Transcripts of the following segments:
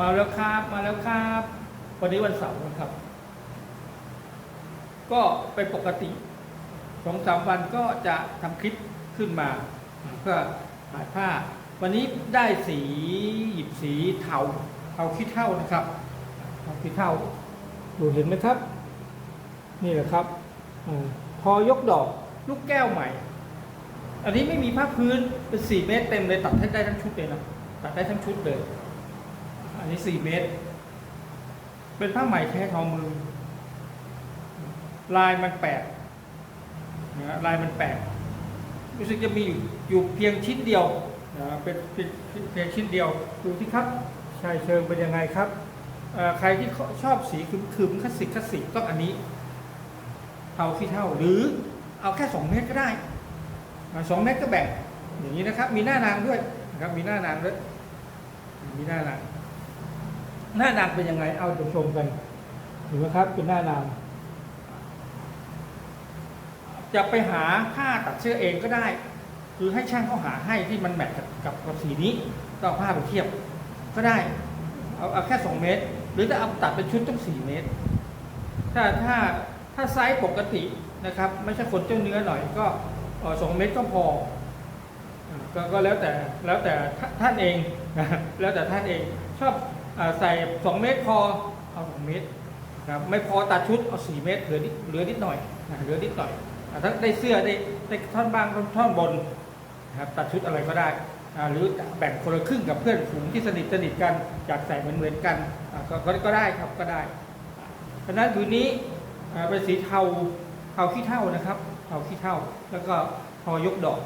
มาแล้วครับมาแล้วครับวันนี้วันเสาร์นะครับ ก็เป็นปกติสองสามวันก็จะทำคลิปขึ้นมาเพื่อถ่ายผ้า วันนี้ได้สีหยิบสีเทาเทาขี้เท่านะครับเทาขี้เท่าดูเห็นไหมครับ นี่แหละครับอพอยกดอกลูกแก้วใหม่ อันนี้ไม่มีผ้าพื้นเป็นสี่เมตรเต็มเลยตัดได้ทั้งชุดเลยนะตัดได้ทั้งชุดเลย สี่เมตร เป็นผ้าไหมแท้ทอมือ ลายมันแปลกนะลายมันแปลกรู้สึกจะมีอยู่เพียงชิ้นเดียวนะเป็นเพียงชิ้นเดียวดูที่ครับชายเชิงเป็นยังไงครับใครที่ชอบสีคึมๆคลาสสิกคลาสสิกต้องอันนี้เท่าที่เท่าหรือเอาแค่สองเมตรก็ได้สองเมตรก็แบ่งอย่างนี้นะครับ มีหน้านางด้วยนะครับมีหน้านางด้วยมีหน้านาง หน้านางเป็นยังไง เอาไปชมกันเห็นไหมครับ เป็นหน้านางจะไปหาผ้าตัดเสื้อเองก็ได้หรือให้ช่างเขาหาให้ที่มันแมทกับกับสีนี้ก็เอาผ้าไปเทียบก็ได้ เอาเอาแค่สองเมตร หรือจะเอาตัดเป็นชุดต้องสี่เมตร ถ้าถ้าถ้าไซส์ปกตินะครับ ไม่ใช่คนเจ้าเนื้อหน่อยก็สองเมตรก็พอก็ก็แล้วแต่แล้วแต่ท่านเองแล้วแต่ท่านเองชอบ ใส่สองเมตรพอเอาสองเมตรนะครับไม่พอตัดชุดเอาสี่เมตรเหลือนิดเหลือนิดหน่อยเหลือนิดหน่อยถ้าได้เสื้อได้ได้ท่อนบางท่อนบนนะครับตัดชุดอะไรก็ได้หรือแบ่งคนละครึ่งกับเพื่อนฝูงที่สนิทสนิทกันอยากใส่เหมือนเหมือนกันก็ก็ก็ได้ครับก็ได้เพราะฉะนั้นผืนนี้เป็นสีเทาเทาขี้เท่านะครับเทาขี้เท่าแล้วก็ทอยกดอก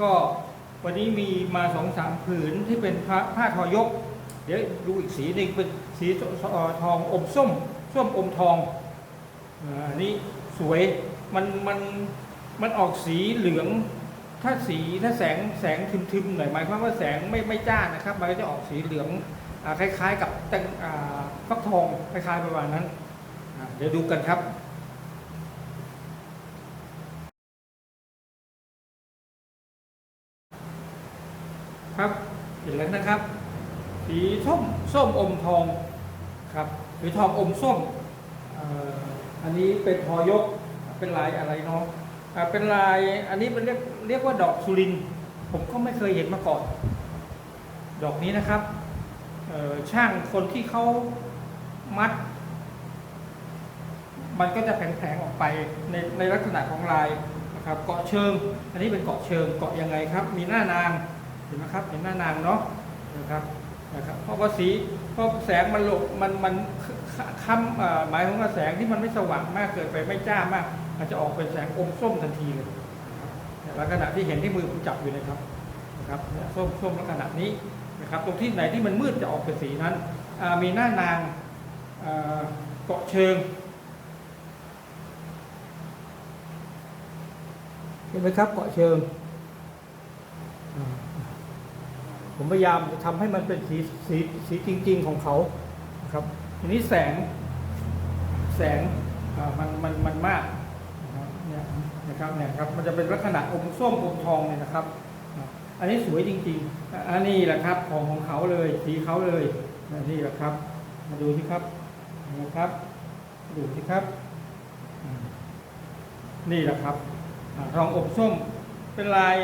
ก็วันนี้มีมาสองสามผืนที่เป็นผ้าผ้าทอยก เดี๋ยวดูอีกสีหนึ่งเป็นสีทองอมส้มส้มอมทองอันนี้สวยมันมันมันออกสีเหลือง ถ้าสีถ้าแสงแสงทึมๆหน่อยหมายความว่าแสงไม่ไม่จ้านะครับ มันก็จะออกสีเหลืองอคล้ายๆ กับแตงฟักทองคล้ายๆประมาณนั้นเดี๋ยวดูกันครับครับเห็นแล้วนะครับ สีส้มส้มอมทองครับหรือทองอมส้มอันนี้เป็นทอยกเป็นลายอะไรเนาะเป็นลายอันนี้เป็นเรียกเรียกว่าดอกสุรินผมก็ไม่เคยเห็นมาก่อน ดอกนี้นะครับช่างคนที่เขามัด มันก็จะแผงๆออกไปในในลักษณะของลายนะครับ เกาะเชิง อันนี้เป็นเกาะเชิงเกาะยังไงครับ มีหน้านางเห็นไหมครับเห็นหน้านางเนาะนะครับ นะครับเพราะว่าสีเพราะแสงมันหลบมันมันค้ำหมายถึงว่าแสงที่มันไม่สว่างมากเกินไปไม่จ้ามากมันจะออกเป็นแสงอมส้มทันทีเลยเนี่ยลักษณะที่เห็นที่มือผมจับอยู่นะครับนะครับส้มส้มลักษณะนี้นะครับตรงที่ไหนที่มันมืดจะออกเป็นสีนั้นมีหน้านางเกาะเชิงเห็นไหมครับเกาะเชิง ผมพยายามจะทำให้มันเป็นสีสีสีจริง ๆ ของเขาครับ ทีนี้แสงแสงมันมันมันมากนะครับเนี่ยนะครับเนี่ยครับมันจะเป็นลักษณะอมส้มอมทองเนี่ยนะครับ อันนี้สวยจริง ๆ อันนี้แหละครับของของเขาเลยสีเขาเลยนี่แหละครับ มาดูที่ครับนะครับดูที่ครับ นี่แหละครับอ่าทองอบส้มเป็นลาย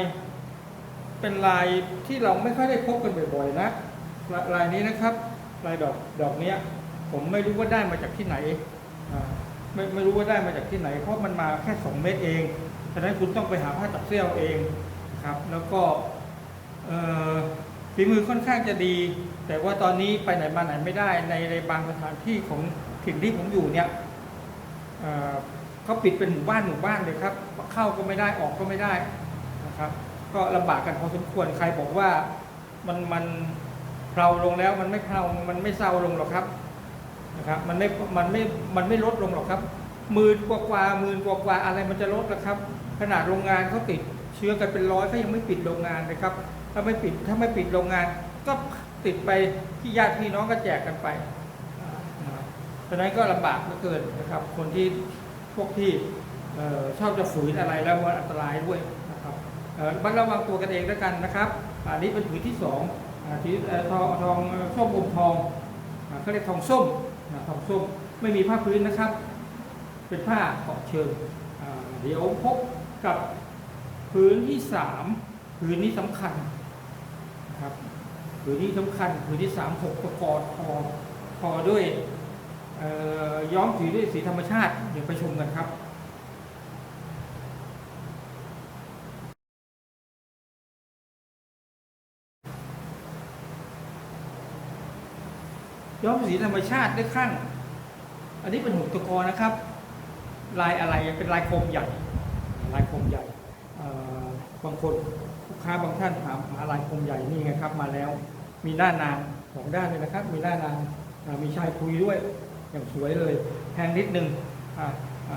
เป็นลายที่เราไม่ค่อยได้พบกันบ่อยๆนะลายลายนี้นะครับ ลายดอกดอกเนี้ย ผมไม่รู้ว่าได้มาจากที่ไหนไม่ไม่รู้ว่าได้มาจากที่ไหน เพราะมันมาแค่สองเมตรเองฉะนั้นคุณต้องไปหาผ้าตัดเสื้อเอาเองครับ แล้วก็ฝีมือค่อนข้างจะดี แต่ว่าตอนนี้ไปไหนมาไหนไม่ได้ในในบางสถานที่ของถิ่นที่ผมอยู่เนี่ยเขาปิดเป็นหมู่บ้านหมู่บ้านเลยครับ เข้าก็ไม่ได้ออกก็ไม่ได้นะครับ ก็ลำบากกันพอสมควรใครบอกว่ามันมันเพลาลงแล้วมันไม่เพลามันไม่เศร้าลงหรอกครับนะครับ มันไม่มันไม่มันไม่ลดลงหรอกครับหมื่นกว่ากว่าหมื่นกว่ากว่าอะไรมันจะลดล่ะครับ ขนาดโรงงานเขาติดเชื้อกันเป็นร้อยเขายังไม่ปิดโรงงานเลยครับ ถ้าไม่ปิดถ้าไม่ปิดโรงงาน ก็ติดไปที่ญาติพี่น้องก็แจกกันไปนะครับฉะนั้นก็ลำบากเหลือเกินนะครับ คนที่พวกที่ออชอบจะฝืนอะไรแล้วมันอันตรายด้วย รับเอ่อระมัดระวังตัวกันเองแล้วกันนะครับอันนี้เป็นผืนที่สองอ่าสีเอ่อทองทองส้มอมทองเขาเรียกทองส้มทองส้มไม่มีผ้าพื้นนะครับ เป็นผ้าเกาะเชิงเดี๋ยวพบกับพื้นที่สามพื้นนี้สำคัญนะครับพื้นนี้สำคัญพื้นที่สามหกประกอบพอพอด้วยย้อมสีด้วยสีธรรมชาติเดี๋ยวไปชมกันครับ ย้อมสีธรรมชาติด้วยข้าง อันนี้เป็นหุ่นตะกอนะครับ ลายอะไรเป็นลายโคมใหญ่ ลายโคมใหญ่บางคนลูกค้าบางท่านถามหาลายโคมใหญ่นี่ไงครับ มาแล้ว มีหน้านางสองด้านเลยนะครับ มีหน้านางมีชายคุยด้วยอย่างสวยเลยแพงนิดนึงออ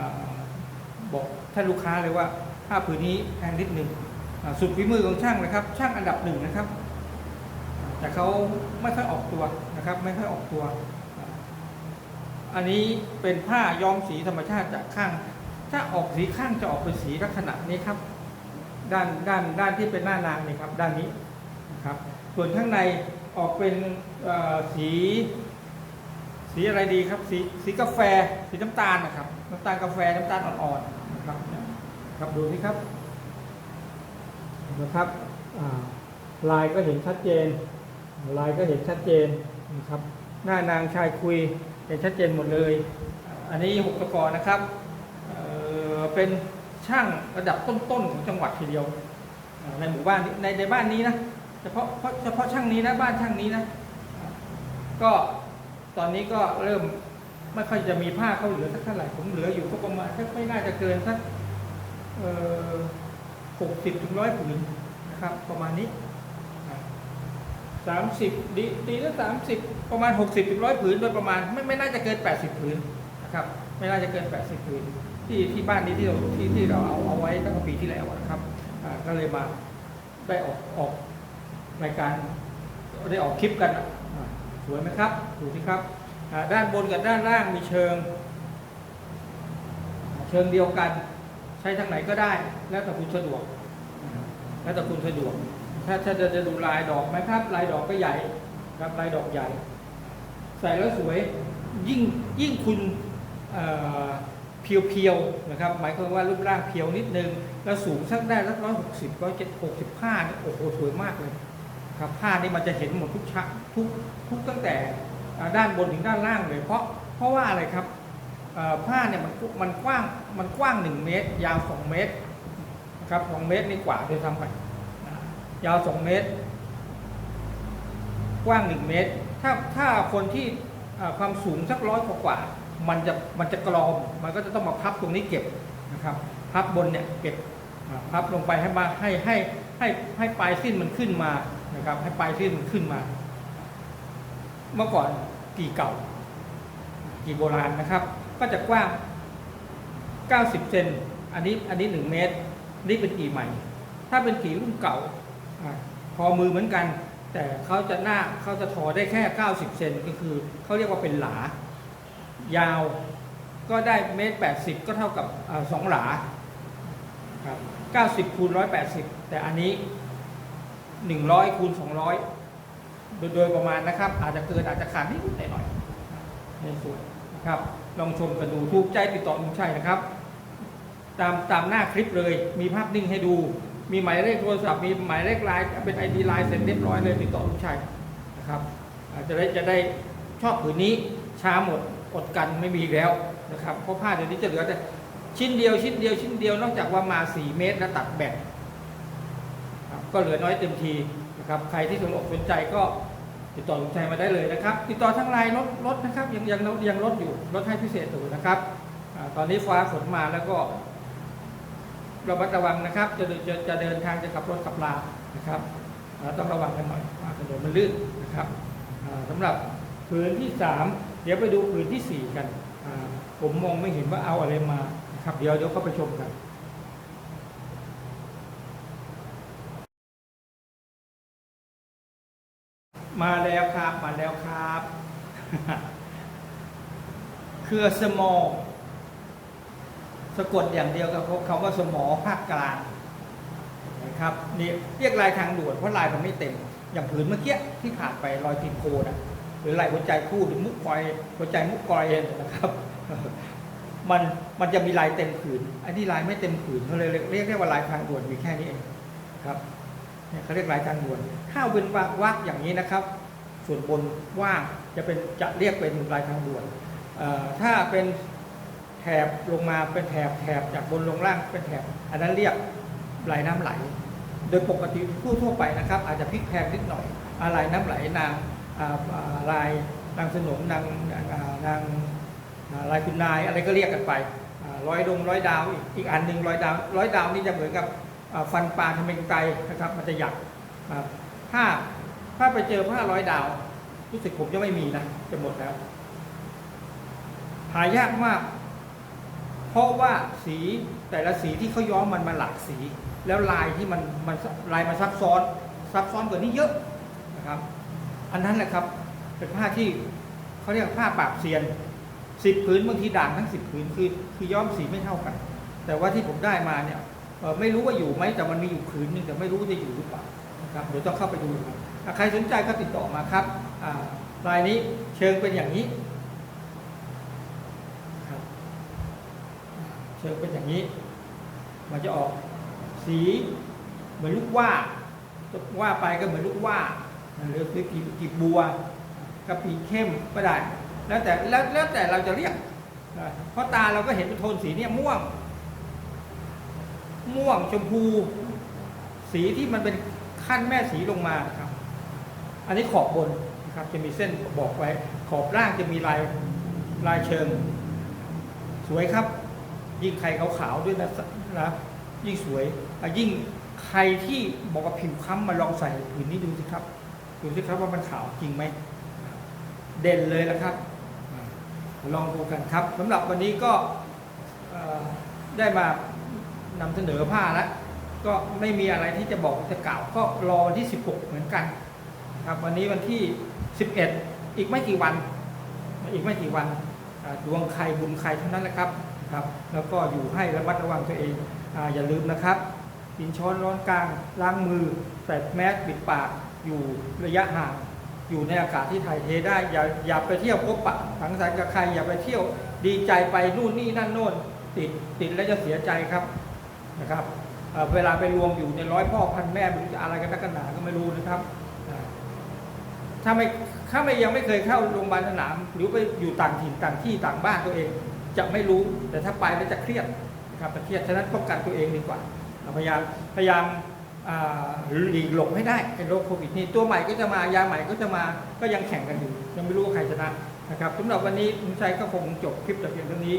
บอกท่านลูกค้าเลยว่าผ้าผืนนี้แพงนิดนึงสุดฝีมือของช่างนะครับ ช่างอันดับหนึ่งนะครับ แต่เขาไม่ค่อยออกตัวนะครับ ไม่ค่อยออกตัว อันนี้เป็นผ้าย้อมสีธรรมชาติจากข้าง ถ้าออกสีข้างจะออกเป็นสีลักษณะนี้ครับ ด้านด้านด้านที่เป็นหน้านางนี่ครับ ด้านนี้นะครับ ส่วนข้างในออกเป็นสี สีอะไรดีครับ สีสีกาแฟ สีน้ำตาลนะครับ น้ำตาลกาแฟน้ำตาลอ่อนๆนะครับครับดูนี่ครับนะครับลายก็เห็นชัดเจน ลายก็เห็นชัดเจนนะครับ หน้านางชายคุยเห็นชัดเจนหมดเลย อันนี้หกตะกอนะครับเเป็นช่างระดับต้นๆของจังหวัดทีเดียว ในหมู่บ้านในในบ้านนี้นะเฉพาะเฉพาะช่างนี้นะบ้านช่างนี้นะ ก็ตอนนี้ก็เริ่มไม่ค่อยจะมีผ้าเข้าเหลือสักเท่าไหร่ผมเหลืออยู่ก็ประมาณไม่น่าจะเกินสักหกสิบถึงร้อยผืนนะครับ ประมาณนี้ สามสิบดีดีแล้วสามสิบประมาณหกสิบถึงร้อยผืนโดยประมาณไม่ไม่น่าจะเกินแปดสิบผืนนะครับไม่น่าจะเกินแปดสิบผืน ที่ที่บ้านนี้ที่เราที่ที่เราเอาเอาไว้ตั้งแต่ปีที่แล้วนะครับก็เลยมาได้ออกออกรายการได้ออกคลิปกันสวยไหมครับดูสิครับด้านบนกับด้านล่างมีเชิง เชิงเดียวกัน ใช้ทางไหนก็ได้ แล้วแต่คุณสะดวก แล้วแต่คุณสะดวก ถ้าถ้าจะจะดูลายดอกไหมครับลายดอกก็ใหญ่ครับลายดอกใหญ่ ใส่แล้วสวยยิ่งยิ่งคุณเอ่อเพียวๆนะครับ หมายความว่ารูปร่างเพียวนิดนึง แล้วสูงสักได้สักร้อยหกสิบร้อยเจ็ดหกสิบผ้านี่โอ้โหสวยมากเลยครับผ้านี่มันจะเห็นหมดทุกชั้นทุกทุกตั้งแต่ด้านบนถึงด้านล่างเลย เพราะเพราะว่าอะไรครับผ้าเนี่ยมันมันกว้างมันกว้างหนึ่งเมตร ยาวสองเมตรครับสองเมตรนี่กว่าโดยทำไป ยาว2เมตร กว้าง1เมตร ถ้าถ้าคนที่ความสูงสักร้อยกว่า มันจะมันจะกรอม มันก็จะต้องมาพับตรงนี้เก็บนะครับ พับบนเนี่ยเก็บพับลงไปให้มาให้ให้ให้ให้ปลายสิ้นมันขึ้นมานะครับ ให้ปลายสิ้นมันขึ้นมา เมื่อก่อนกี่เก่ากี่โบราณนะครับ ก็จะกว้าง 90 เซนอันนี้อันนี้ 1 เมตร นี่เป็นกี่ใหม่ ถ้าเป็นกี่รุ่นเก่า พอมือเหมือนกัน แต่เขาจะหน้าเขาจะทอได้แค่ 90 เซนก็คือเขาเรียกว่าเป็นหลา ยาวก็ได้เมตร 80 ก็เท่ากับสองหลาครับ90คูณ180 แต่อันนี้ 100คูณ200 โดยโดยประมาณนะครับ อาจจะเกินอาจจะขาดนิดหน่อยในส่วนนะครับลองชมกันดูถูกใจติดต่อลุงชัยนะครับ ตามตามหน้าคลิปเลยมีภาพนิ่งให้ดู มีหมายเลขโทรศัพท์มีหมายเลขไลน์เป็นไอดีไลน์เสร็จเรียบร้อยเลยติดต่อลุงชัยนะครับจะได้จะได้ชอบผืนนี้ช้าหมดอดกันไม่มีแล้วนะครับเพราะผ้าเดี๋ยวนี้จะเหลือแต่ชิ้นเดียวชิ้นเดียวชิ้นเดียวนอกจากว่ามา 4 เมตรแล้วตัดแบ่งครับก็เหลือน้อยเต็มทีนะครับใครที่สนอกสนใจก็ติดต่อลุงชัยมาได้เลยนะครับ ติดต่อทางไลน์ลดลดนะครับยังยังยังลดอยู่ลดให้พิเศษอยู่นะครับอตอนนี้ฟ้าฝนมาแล้วก็ ระมัดระวังนะครับ จะเดินจะจะเดินทางจะขับรถขับลานะครับต้องระวังกันหน่อยว่าถนนมันลื่นนะครับอ่าสำหรับผืนที่ 3 เดี๋ยวไปดูผืนที่ 4 กัน ผมมองไม่เห็นว่าเอาอะไรมานะครับ เดี๋ยวเดี๋ยวเข้าไปชมกันมาแล้วครับ มาแล้วครับ เครือสมอสะกดอย่างเดียวกับคำว่าสมอภาคกลางนะครับนี่เรียกลายทางด่วนเพราะลายมันไม่เต็ม อย่างผืนเมื่อกี้ที่ผ่านไปรอยตีนโคนะหรือลายหัวใจคู่หรือมุกคอยหัวใจมุกคอยเองนะครับมันมันจะมีลายเต็มผืนอันนี้ลายไม่เต็มผืนเขาเลยเรียกเรียกได้ว่าลายทางด่วนมีแค่นี้เองครับเนี่ยเขาเรียกลายทางด่วนถ้าเป็นวักวักอย่างนี้นะครับ ส่วนบนว่างจะเป็นจะเรียกเป็นลายทางด่วนถ้าเป็น แถบลงมาเป็นแถบแถบจากบนลงล่างเป็นแถบ อันนั้นเรียกลายน้ำไหล โดยปกติผู้ทั่วไปนะครับ อาจจะพลิกแพงนิดหน่อยอะไรน้ำไหลนางลายนางสนมนางนางลายคุณนายอะไรก็เรียกกันไปร้อยดงร้อยดาวอีกอีกอันหนึ่งร้อยดาวร้อยดาวนี่จะเหมือนกับฟันปลาทำเป็นไกนะครับมันจะหยักถ้าถ้าไปเจอผ้าร้อยดาว รู้สึกผมจะไม่มีนะจะหมดแล้วหายากมาก ราะว่าสีแต่ละสีที่เขาย้อมมันมาหลากสี แล้วลายที่มันมันลายมันซับซ้อนซับซ้อนกว่านี้เยอะนะครับ อันนั้นแหละครับเป็นผ้าที่เขาเรียกผ้าปราบเซียนสิบผืนบางทีด่างทั้งสิบผืนคือคือย้อมสีไม่เท่ากัน แต่ว่าที่ผมได้มาเนี่ยไม่รู้ว่าอยู่ไหมแต่มันมีอยู่ผืนหนึงแต่ไม่รู้จะอยู่หรือเปล่านะครับเดี๋ยวต้องเข้าไปดูครับใครสนใจก็ติดต่อมาครับลายนี้เชิงเป็นอย่างนี้ครับ เชิงเป็นอย่างนี้ มันจะออกสีเหมือนลูกว่าว่าไปก็เหมือนลูกว่าหรือคือกีบกีบบัวกระปีเข้มก็ได้ แล้วแต่แล้วแล้วแต่เราจะเรียกเพราะตาเราก็เห็นเป็นโทนสีเนี่ยม่วง ม่วงชมพู สีที่มันเป็นขั้นแม่สีลงมาครับ อันนี้ขอบบนนะครับ จะมีเส้นบอกไว้ ขอบล่างจะมีลายลายเชิง สวยครับ ยิ่งใครขาวๆด้วยนะนะยิ่งสวยยิ่งใครที่บอกว่าผิวค้ำมาลองใส่ผืนนี้ดูสิครับ ดูสิครับว่ามันขาวจริงไหม เด่นเลยละครับ ลองดูกันครับสำหรับวันนี้ก็ได้มานำเสนอผ้าแล้วก็ไม่มีอะไรที่จะบอกจะกล่าวก็รอวันที่ 16 เหมือนกัน ครับวันนี้วันที่ 11 อีกไม่กี่วัน อีกไม่กี่วันดวงใครบุญใครเท่านั้นแหละครับ ครับแล้วก็อยู่ให้ระมัดระวังตัวเองออย่าลืมนะครับกินช้อนร้อนกลางล้างมือใส่แมสปิดปากอยู่ระยะห่าง อยู่ในอากาศที่ถ่ายเทได้อย่าอย่าไปเที่ยวพบปะสังสรรค์กับใครอย่าไปเที่ยวดีใจไปนู่นนี่นั่นโน่นติดติดแล้วจะเสียใจครับนะครับเวลาไปรวมอยู่ในร้อยพ่อพันแม่ไม่รู้จะอะไรกันนักกันหนาก็ไม่รู้นะครับถ้าไม่ถ้าไม่ยังไม่เคยเข้าโรงพยาบาลสนาม หรือไปอยู่ต่างถิ่นต่างที่ต่างบ้านตัวเอง จะไม่รู้แต่ถ้าไปแล้วจะเครียดนะครับจะเครียดฉะนั้นป้องกันตัวเองดีกว่าพยายามพยายามหลีกหลบให้ได้ไอ้โรคโควิดนี่ตัวใหม่ก็จะมายาใหม่ก็จะมาก็ยังแข่งกันอยู่ ยังไม่รู้ว่าใครชนะนะครับสำหรับวันนี้ลุงชัยก็คงจบคลิปแต่เพียงเท่านี้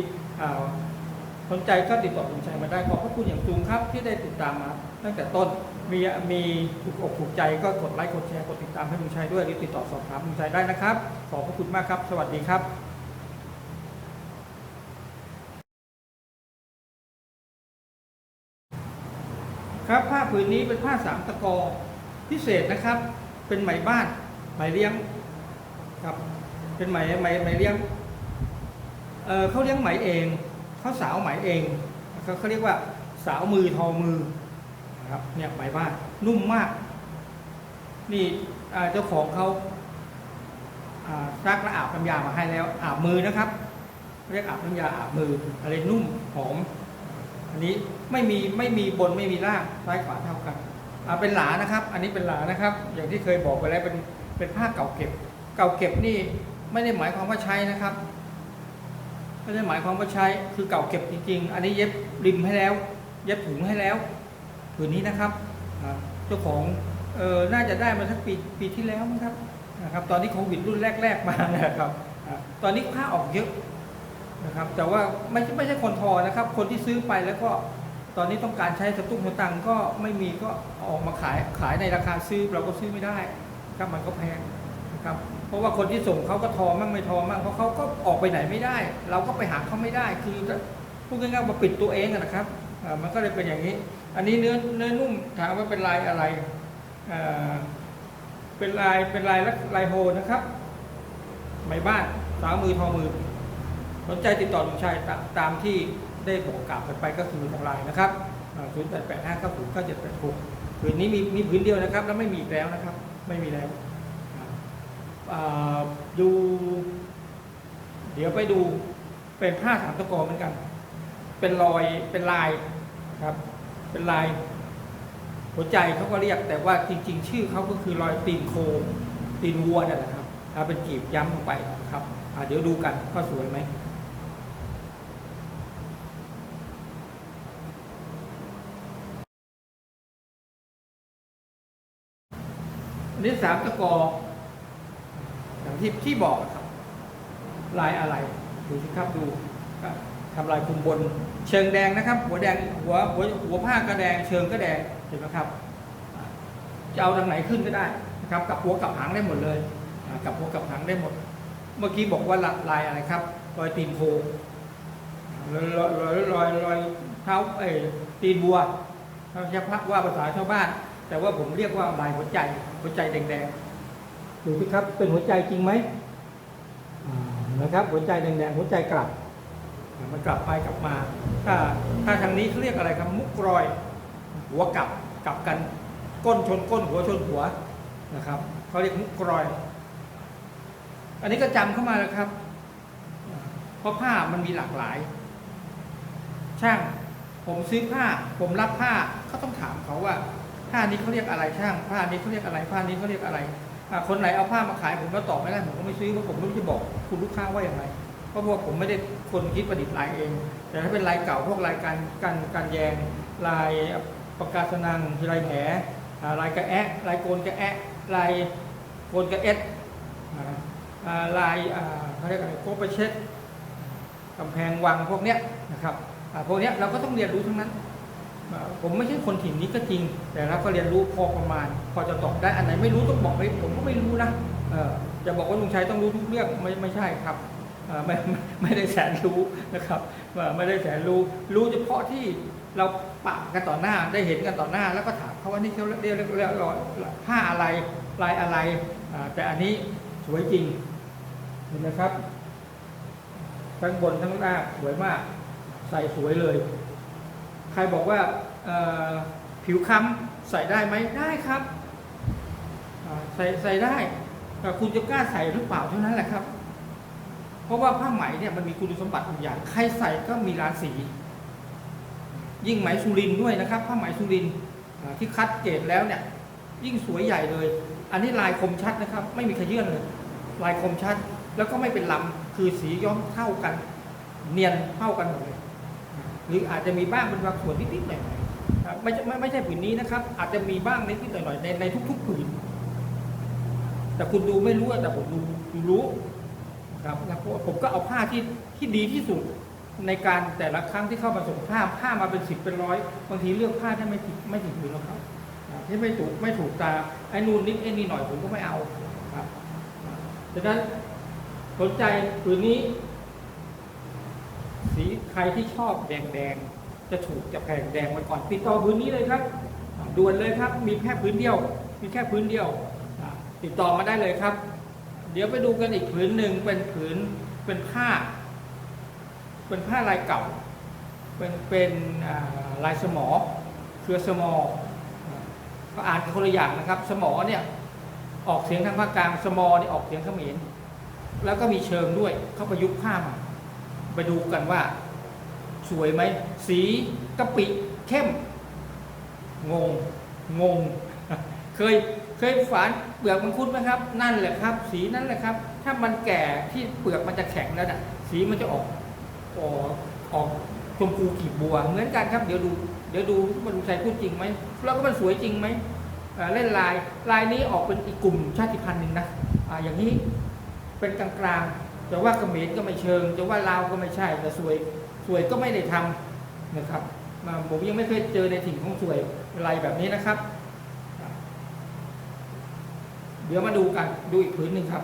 สนใจก็ติดต่อลุงชัยมาได้ขอบพระคุณอย่างสูงครับที่ได้ติดตามมา ตั้งแต่ต้นมีมีถูกอกถูกใจก็กดไลค์กดแชร์กดติดตามให้ลุงชัยด้วยหรือติดต่อสอบถามลุงชัยได้นะครับ ขอบพระคุณมากครับ สวัสดีครับ ครับผ้าผืนนี้เป็นผ้าสามตะกอพิเศษนะครับ เป็นไหมบ้านไหมเลี้ยงครับ เป็นไหมไหมไหมเลี้ยงเออเขาเลี้ยงไหมเองเขาสาวไหมเองเขาเขาเรียกว่าสาวมือทอมือนะครับเนี่ยไหมบ้านนุ่มมาก นี่เจ้าของเขาซักและอาบน้ำยามาให้แล้วอาบมือนะครับ เรียกอาบน้ำยาอาบมืออะไรนุ่มหอม อันนี้ไม่มีไม่มีบนไม่มีล่างซ้ายขวาเท่ากันอ่าเป็นหลานะครับ อันนี้เป็นหลานะครับ อย่างที่เคยบอกไปแล้วเป็นเป็นผ้าเก่าเก็บ เก่าเก็บนี่ไม่ได้หมายความว่าใช้นะครับไม่ได้หมายความว่าใช้คือเก่าเก็บจริงๆ อันนี้เย็บริมให้แล้ว เย็บถุงให้แล้วผืนนี้นะครับเจ้าของเออน่าจะได้มาสักปีปีที่แล้วมั้งครับนะครับ ตอนนี้โควิดรุ่นแรก ๆ มานะครับอ่าตอนนี้ค่าออกเยอะ นะครับ แต่ว่าไม่ใช่ไม่ใช่คนทอนะครับ คนที่ซื้อไปแล้วก็ตอนนี้ต้องการใช้สตุ้งสตังก็ไม่มีก็ออกมาขายขายในราคาซื้อเราก็ซื้อไม่ได้ครับมันก็แพงนะครับ เพราะว่าคนที่ส่งเขาก็ทอมั่งไม่ทอมั่งเพราะเขาก็ออกไปไหนไม่ได้ เราก็ไปหาเขาไม่ได้คือพูดง่ายๆว่าปิดตัวเองนะครับมันก็เลยเป็นอย่างนี้ อันนี้เนื้อเนื้อนุ่มถามว่าเป็นลายอะไรเป็นลายเป็นลายลายโฮนะครับไหมบ้านสาวมือทอมือ สนใจติดต่อลุงชัยตาตามที่ได้บอกกล่าวกันไปก็คือทางไลน์นะครับ0 8 8 5 9 0 9 7 8 6ผืนนี้มีมีผืนเดียวนะครับ แล้วไม่มีอีกแล้วนะครับ ไม่มีแล้วดู เดี๋ยวไปดูเป็นผ้าสามตะกอเหมือนกัน เป็นรอยเป็นลายครับ เป็นลาย หัวใจเขาก็เรียกแต่ว่าจริง ๆ ชื่อเขาก็คือรอยตีนโคตีนวัวนั่นแหละครับเอาเป็นกีบย้ำลงไปครับเดี๋ยวดูกันว่าสวยไหม นี้สามตะกออย่างที่ที่บอกครับ ลายอะไรดูสิครับดูทำลายคุมบน เชิงแดงนะครับ หัวแดงหัวหัวหัวผ้าก็แดง เชิงก็แดงเห็นไหมครับจะเอาทางไหนขึ้นก็ได้นะครับกับหัวกับหางได้หมดเลยกับหัวกับหางได้หมด เมื่อกี้บอกว่าลายอะไรครับรอยตีนโครอยรอยรอยรอยรอยเท้าเอ้ยตีนบัวเขาจะพักว่าภาษาชาวบ้าน แต่ว่าผมเรียกว่าลายหัวใจ หัวใจแดงๆดูสิครับ เป็นหัวใจจริงไหมอ่านะครับ หัวใจแดงๆหัวใจกลับ มันกลับไปกลับมา ถ้าถ้าทางนี้เขาเรียกอะไรครับ มุกรอย หัวกลับกลับกัน ก้นชนก้นหัวชนหัวนะครับเขาเรียกมุกรอย อันนี้ก็จำเข้ามาแล้วครับ เพราะผ้ามันมีหลากหลาย ช่างผมซื้อผ้า ผมรับผ้าเขาต้องถามเขาว่า ผ้านี้เขาเรียกอะไรช่าง ผ้านี้เขาเรียกอะไร ผ้านี้เขาเรียกอะไรคนไหนเอาผ้ามาขายผมก็ตอบไม่ได้ผมก็ไม่ซื้อเพราะผมไม่รู้จะบอกคุณลูกค้าว่าอย่างไรเพราะว่าผมไม่ได้คนคิดประดิษฐ์ลายเอง แต่ถ้าเป็นลายเก่าพวกลายการการการแยง ลายปากกาสนังลายแหลายกระแอะลายโกนกระแอะลายโกนกระเอ็ดลายอ่าเขาเรียกอะไรโคปเช็ดกำแพงวังพวกเนี้ยนะครับพวกเนี้ยเราก็ต้องเรียนรู้ทั้งนั้น ผมไม่ใช่คนถิ่นนี้ก็จริง แต่เราก็เรียนรู้พอประมาณ พอจะตอบได้อันไหนไม่รู้ต้องบอกเลยผมก็ไม่รู้นะออจะบอกว่าลุงชัยต้องรู้ทุกเรื่องไม่ไม่ใช่ครับไม่ไม่ได้แสนรู้นะครับไม่ได้แสนรู้รู้เฉพาะที่เราปะกันต่อหน้าได้เห็นกันต่อหน้า แล้วก็ถามเขาว่านี่เขาเรียกเรียกเรียกเรียกผ้าอะไรลายอะไรแต่อันนี้สวยจริงเห็นไหมครับทั้งบนทั้งล่างสวยมาก ใส่สวยเลย ใครบอกว่า ผิวค้ำใส่ได้ไหมได้ครับใส่ใส่ได้แต่คุณจะกล้าใส่หรือเปล่าเท่านั้นแหละครับ เพราะว่าผ้าไหมเนี่ยมันมีคุณสมบัติบางอย่างใครใส่ก็มีราศียิ่งไหมสุรินด้วยนะครับผ้าไหมสุรินที่คัดเกรดแล้วเนี่ย ยิ่งสวยใหญ่เลย อันนี้ลายคมชัดนะครับ ไม่มีขยื่นเลย ลายคมชัดแล้วก็ไม่เป็นลำคือสีย้อมเท่ากัน เนียนเท่ากันหมดเลย หรืออาจจะมีบ้างเป็นบางส่วนนิดๆหน่อย ไม่ใช่ไม่ไม่ใช่ผืนนี้นะครับ อาจจะมีบ้างนิดๆหน่อยๆในในทุกๆผืน แต่คุณดูไม่รู้อะแต่ผมดูรู้ครับแล้วผมก็เอาผ้าที่ที่ดีที่สุดในการแต่ละครั้งที่เข้ามาส่งผ้าผ้ามาเป็นสิบเป็นร้อยบางทีเลือกผ้าได้ไม่ถึงไม่ถึงผืนหรอกครับที่ไม่ถูกไม่ถูกตาไอ้นู่นนิดไอ้นี่หน่อยผมก็ไม่เอาครับอ่าดังนั้นสนใจผืนนี้ สีใครที่ชอบแดงแดงๆ จะถูกจะแพงแดงมาก่อนติดต่อผืนนี้เลยครับด่วนเลยครับมีแค่ผืนเดียว มีแค่ผืนเดียว ติดต่อมาได้เลยครับ เดี๋ยวไปดูกันอีกผืนหนึ่งเป็นผืนเป็นผ้า เป็นผ้าลายเก่า เป็นเป็นลายสมอเครือสมอก็อ่านกันคนละอย่างนะครับ สมอเนี่ยออกเสียงทางภาคกลางสมอเนี่ยออกเสียงเขมรแล้วก็มีเชิงด้วยเขาประยุกต์ผ้ามาไปดูกันว่า สวยไหม สีกะปิเข้ม งง งง เคย เคยฝานเปลือกมังคุดไหมครับ นั่นแหละครับ สีนั่นแหละครับ ถ้ามันแก่ที่เปลือกมันจะแข็งแล้วน่ะสีมันจะออก ออกออกชมพูกีบบัว เหมือนกันครับ เดี๋ยวดู เดี๋ยวดูมันลุงชัยพูดจริงไหม แล้วก็มันสวยจริงไหม เล่นลาย ลายนี้ออกเป็นอีกกลุ่มชาติพันธุ์หนึ่งนะออย่างนี้ เป็นกลางๆจะว่าเขมรก็ไม่เชิง จะว่าลาวก็ไม่ใช่แต่สวย สวยก็ไม่ได้ทำนะครับมาผมยังไม่เคยเจอในถิ่นของสวยอะไรแบบนี้นะครับ เดี๋ยวมาดูกันดูอีกพื้นหนึ่งครับ